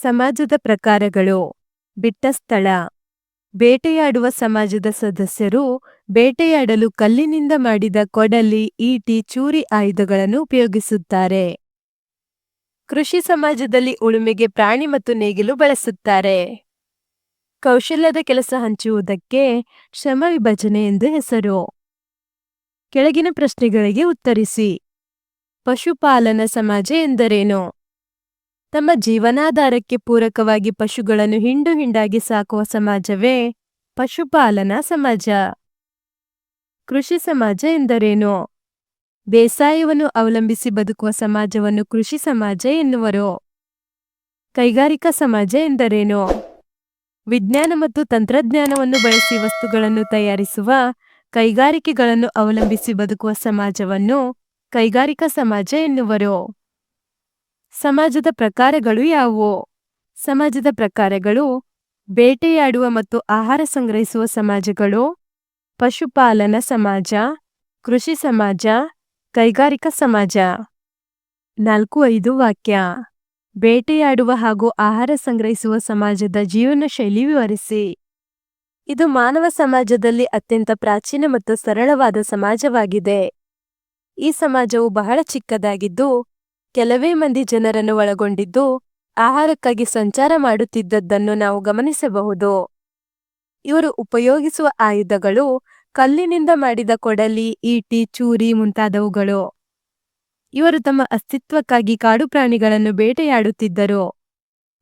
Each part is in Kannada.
ಸಮಾಜದ ಪ್ರಕಾರಗಳು. ಬಿಟ್ಟ ಸ್ಥಳ. ಬೇಟೆಯಾಡುವ ಸಮಾಜದ ಸದಸ್ಯರು ಬೇಟೆಯಾಡಲು ಕಲ್ಲಿನಿಂದ ಮಾಡಿದ ಕೊಡಲಿ, ಈಟಿ, ಚೂರಿ ಆಯುಧಗಳನ್ನು ಉಪಯೋಗಿಸುತ್ತಾರೆ. ಕೃಷಿ ಸಮಾಜದಲ್ಲಿ ಉಳುಮೆಗೆ ಪ್ರಾಣಿ ಮತ್ತು ನೇಗಿಲು ಬಳಸುತ್ತಾರೆ. ಕೌಶಲ್ಯದ ಕೆಲಸ ಹಂಚುವುದಕ್ಕೆ ಶ್ರಮ ವಿಭಜನೆ ಎಂದು ಹೆಸರು. ಕೆಳಗಿನ ಪ್ರಶ್ನೆಗಳಿಗೆ ಉತ್ತರಿಸಿ. ಪಶುಪಾಲನಾ ಸಮಾಜ ಎಂದರೇನು? ತಮ್ಮ ಜೀವನಾಧಾರಕ್ಕೆ ಪೂರಕವಾಗಿ ಪಶುಗಳನ್ನು ಹಿಂಡು ಹಿಂಡಾಗಿ ಸಾಕುವ ಸಮಾಜವೇ ಪಶುಪಾಲನಾ ಸಮಾಜ. ಕೃಷಿ ಸಮಾಜ ಎಂದರೇನು? ಬೇಸಾಯವನ್ನು ಅವಲಂಬಿಸಿ ಬದುಕುವ ಸಮಾಜವನ್ನು ಕೃಷಿ ಸಮಾಜ ಎನ್ನುವರು. ಕೈಗಾರಿಕಾ ಸಮಾಜ ಎಂದರೇನು? ವಿಜ್ಞಾನ ಮತ್ತು ತಂತ್ರಜ್ಞಾನವನ್ನು ಬಳಸಿ ವಸ್ತುಗಳನ್ನು ತಯಾರಿಸುವ, ಕೈಗಾರಿಕೆಗಳನ್ನು ಅವಲಂಬಿಸಿ ಬದುಕುವ ಸಮಾಜವನ್ನು ಕೈಗಾರಿಕಾ ಸಮಾಜ ಎನ್ನುವರು. ಸಮಾಜದ ಪ್ರಕಾರಗಳು ಯಾವುವು? ಸಮಾಜದ ಪ್ರಕಾರಗಳು ಬೇಟೆಯಾಡುವ ಮತ್ತು ಆಹಾರ ಸಂಗ್ರಹಿಸುವ ಸಮಾಜಗಳು, ಪಶುಪಾಲನಾ ಸಮಾಜ, ಕೃಷಿ ಸಮಾಜ, ಕೈಗಾರಿಕಾ ಸಮಾಜ. ನಾಲ್ಕು ಐದು ವಾಕ್ಯ. ಬೇಟೆಯಾಡುವ ಹಾಗೂ ಆಹಾರ ಸಂಗ್ರಹಿಸುವ ಸಮಾಜದ ಜೀವನ ಶೈಲಿ ವಿವರಿಸಿ. ಇದು ಮಾನವ ಸಮಾಜದಲ್ಲಿ ಅತ್ಯಂತ ಪ್ರಾಚೀನ ಮತ್ತು ಸರಳವಾದ ಸಮಾಜವಾಗಿದೆ. ಈ ಸಮಾಜವು ಬಹಳ ಚಿಕ್ಕದಾಗಿದ್ದು ಕೆಲವೇ ಮಂದಿ ಜನರನ್ನು ಒಳಗೊಂಡಿದ್ದು ಆಹಾರಕ್ಕಾಗಿ ಸಂಚಾರ ಮಾಡುತ್ತಿದ್ದದ್ದನ್ನು ನಾವು ಗಮನಿಸಬಹುದು. ಇವರು ಉಪಯೋಗಿಸುವ ಆಯುಧಗಳು, ಕಲ್ಲಿನಿಂದ ಮಾಡಿದ ಕೊಡಲಿ, ಈಟಿ, ಚೂರಿ ಮುಂತಾದವುಗಳು. ಇವರು ತಮ್ಮ ಅಸ್ತಿತ್ವಕ್ಕಾಗಿ ಕಾಡು ಪ್ರಾಣಿಗಳನ್ನು ಬೇಟೆಯಾಡುತ್ತಿದ್ದರು.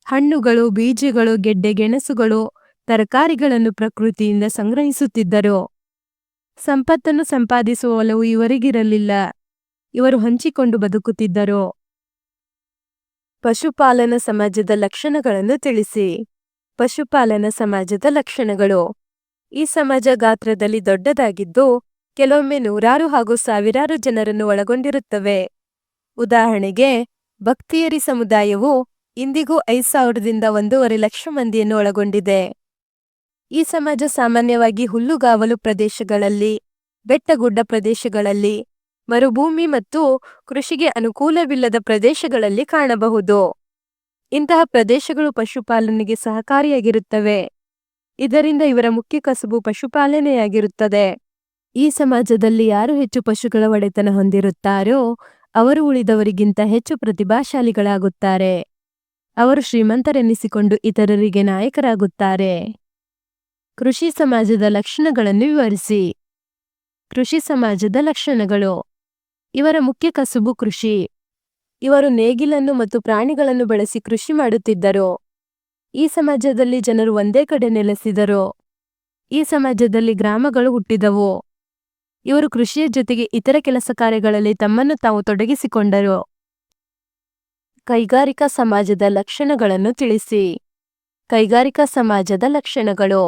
ಹಣ್ಣುಗಳು, ಬೀಜಗಳು, ಗೆಡ್ಡೆ, ಗೆಣಸುಗಳು, ತರಕಾರಿಗಳನ್ನು ಪ್ರಕೃತಿಯಿಂದ ಸಂಗ್ರಹಿಸುತ್ತಿದ್ದರು. ಸಂಪತ್ತನ್ನು ಸಂಪಾದಿಸುವ ಒಲವು ಇವರಿಗಿರಲಿಲ್ಲ. ಇವರು ಹಂಚಿಕೊಂಡು ಬದುಕುತ್ತಿದ್ದರು. ಪಶುಪಾಲನಾ ಸಮಾಜದ ಲಕ್ಷಣಗಳನ್ನು ತಿಳಿಸಿ. ಪಶುಪಾಲನ ಸಮಾಜದ ಲಕ್ಷಣಗಳು. ಈ ಸಮಾಜ ಗಾತ್ರದಲ್ಲಿ ದೊಡ್ಡದಾಗಿದ್ದು, ಕೆಲವೊಮ್ಮೆ ನೂರಾರು ಹಾಗೂ ಸಾವಿರಾರು ಜನರನ್ನು ಒಳಗೊಂಡಿರುತ್ತವೆ. ಉದಾಹರಣೆಗೆ, ಭಕ್ತಿಯರಿ ಸಮುದಾಯವು ಇಂದಿಗೂ ಐದು ಸಾವಿರದಿಂದ ಒಂದೂವರೆ ಲಕ್ಷ ಮಂದಿಯನ್ನು ಒಳಗೊಂಡಿದೆ. ಈ ಸಮಾಜ ಸಾಮಾನ್ಯವಾಗಿ ಹುಲ್ಲುಗಾವಲು ಪ್ರದೇಶಗಳಲ್ಲಿ, ಬೆಟ್ಟಗುಡ್ಡ ಪ್ರದೇಶಗಳಲ್ಲಿ ಮರುಭೂಮಿ ಮತ್ತು ಕೃಷಿಗೆ ಅನುಕೂಲವಿಲ್ಲದ ಪ್ರದೇಶಗಳಲ್ಲಿ ಕಾಣಬಹುದು. ಇಂತಹ ಪ್ರದೇಶಗಳು ಪಶುಪಾಲನೆಗೆ ಸಹಕಾರಿಯಾಗಿರುತ್ತವೆ. ಇದರಿಂದ ಇವರ ಮುಖ್ಯ ಕಸುಬು ಪಶುಪಾಲನೆಯಾಗಿರುತ್ತದೆ. ಈ ಸಮಾಜದಲ್ಲಿ ಯಾರು ಹೆಚ್ಚು ಪಶುಗಳ ಒಡೆತನ ಹೊಂದಿರುತ್ತಾರೋ, ಅವರು ಉಳಿದವರಿಗಿಂತ ಹೆಚ್ಚು ಪ್ರತಿಭಾಶಾಲಿಗಳಾಗುತ್ತಾರೆ. ಅವರು ಶ್ರೀಮಂತರೆನ್ನಿಸಿಕೊಂಡು ಇತರರಿಗೆ ನಾಯಕರಾಗುತ್ತಾರೆ. ಕೃಷಿ ಸಮಾಜದ ಲಕ್ಷಣಗಳನ್ನು ವಿವರಿಸಿ. ಕೃಷಿ ಸಮಾಜದ ಲಕ್ಷಣಗಳು. ಇವರ ಮುಖ್ಯ ಕಸುಬು ಕೃಷಿ. ಇವರು ನೇಗಿಲನ್ನು ಮತ್ತು ಪ್ರಾಣಿಗಳನ್ನು ಬಳಸಿ ಕೃಷಿ ಮಾಡುತ್ತಿದ್ದರು. ಈ ಸಮಾಜದಲ್ಲಿ ಜನರು ಒಂದೇ ಕಡೆ ನೆಲೆಸಿದರು. ಈ ಸಮಾಜದಲ್ಲಿ ಗ್ರಾಮಗಳು ಹುಟ್ಟಿದವು. ಇವರು ಕೃಷಿಯ ಜೊತೆಗೆ ಇತರ ಕೆಲಸ ಕಾರ್ಯಗಳಲ್ಲಿ ತಮ್ಮನ್ನು ತಾವು ತೊಡಗಿಸಿಕೊಂಡರು. ಕೈಗಾರಿಕಾ ಸಮಾಜದ ಲಕ್ಷಣಗಳನ್ನು ತಿಳಿಸಿ. ಕೈಗಾರಿಕಾ ಸಮಾಜದ ಲಕ್ಷಣಗಳು.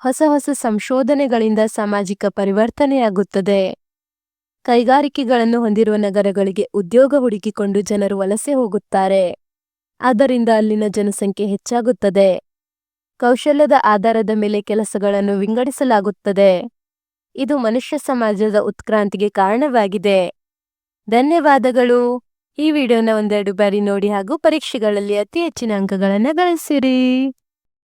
ಹೊಸ ಹೊಸ ಸಂಶೋಧನೆಗಳಿಂದ ಸಾಮಾಜಿಕ ಪರಿವರ್ತನೆಯಾಗುತ್ತದೆ. ಕೈಗಾರಿಕೆಗಳನ್ನು ಹೊಂದಿರುವ ನಗರಗಳಿಗೆ ಉದ್ಯೋಗ ಹುಡುಕಿಕೊಂಡು ಜನರು ವಲಸೆ ಹೋಗುತ್ತಾರೆ. ಆದ್ದರಿಂದ ಅಲ್ಲಿನ ಜನಸಂಖ್ಯೆ ಹೆಚ್ಚಾಗುತ್ತದೆ. ಕೌಶಲ್ಯದ ಆಧಾರದ ಮೇಲೆ ಕೆಲಸಗಳನ್ನು ವಿಂಗಡಿಸಲಾಗುತ್ತದೆ. ಇದು ಮನುಷ್ಯ ಸಮಾಜದ ಉತ್ಕ್ರಾಂತಿಗೆ ಕಾರಣವಾಗಿದೆ. ಧನ್ಯವಾದಗಳು. ಈ ವಿಡಿಯೋನ ಒಂದೆರಡು ಬಾರಿ ನೋಡಿ ಹಾಗೂ ಪರೀಕ್ಷೆಗಳಲ್ಲಿ ಅತಿ ಹೆಚ್ಚಿನ ಅಂಕಗಳನ್ನು ಗಳಿಸಿರಿ.